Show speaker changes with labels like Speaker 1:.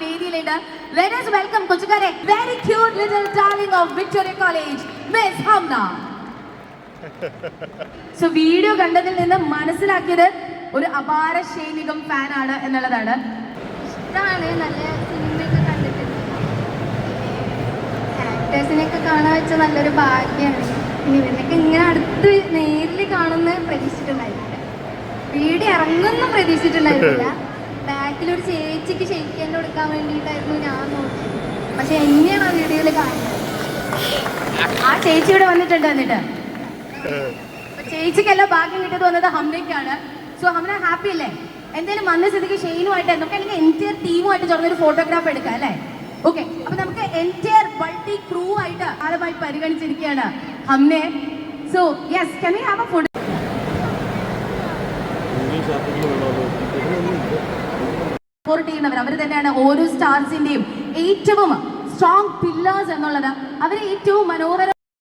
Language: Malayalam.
Speaker 1: Let us welcome കൊച്ചുകാരെ. Very cute little darling of Victoria college miss Hamna so video കണ്ടതിൽ നിന്ന് മനസ്സിലാക്കിയത് ഒരു അപാര ഫാൻ ആണ് എന്നുള്ളതാണ്.
Speaker 2: ഇഷ്ടമാണ് നല്ല സിനിമയൊക്കെ കണ്ടിട്ടുണ്ട്. ആക്ടേഴ്സിനെയൊക്കെ കാണാൻ വെച്ച നല്ലൊരു ഭാഗ്യമാണ് ഇവരൊക്കെ ഇങ്ങനെ അടുത്ത് നേരിൽ കാണുന്ന പ്രതീക്ഷിച്ചിട്ടുണ്ടായിരുന്നില്ല വീഡിയോ ഇറങ്ങുന്ന പ്രതീക്ഷിച്ചിട്ടുണ്ടായിരുന്നില്ല ബാക്കിൽ ചേച്ചിക്ക് ശരിക്കും കൊടുക്കാൻ വേണ്ടിയിട്ടായിരുന്നു ഞാൻ നോക്കിയത്. പക്ഷെ എന്നെയാണ് ആ വീഡിയോയിൽ കാണുന്നത്.
Speaker 1: ആ ചേച്ചി ഇവിടെ വന്നിട്ടുണ്ട് എന്നിട്ട് ചേച്ചിക്കല്ല ഭാഗ്യം കിട്ടിയത് വന്നത് ഹംനയ്ക്കാണ് സോ ഹംന ഹാപ്പി അല്ലേ? എന്തായാലും വന്ന സ്ഥിതിക്ക് ഷെയിനുമായിട്ട് നമുക്ക് അല്ലെങ്കിൽ എന്റയർ ടീമുമായിട്ട് ചേർന്നൊരു ഫോട്ടോഗ്രാഫ് എടുക്കാം അല്ലേ? ഓക്കെ അപ്പൊ നമുക്ക് എന്റയർ മൾട്ടി ക്രൂ ആയിട്ട് ആളുമായി പരിഗണിച്ചിരിക്കുകയാണ് ഹംനെ so yes can have a photo support ചെയ്യുന്നവർ അവർ തന്നെയാണ് ഓരോ സ്റ്റാർസിന്റെയും ഏറ്റവും സ്ട്രോങ് പില്ലേഴ്സ് എന്നുള്ളത്. അവരെ ഏറ്റവും മനോഹര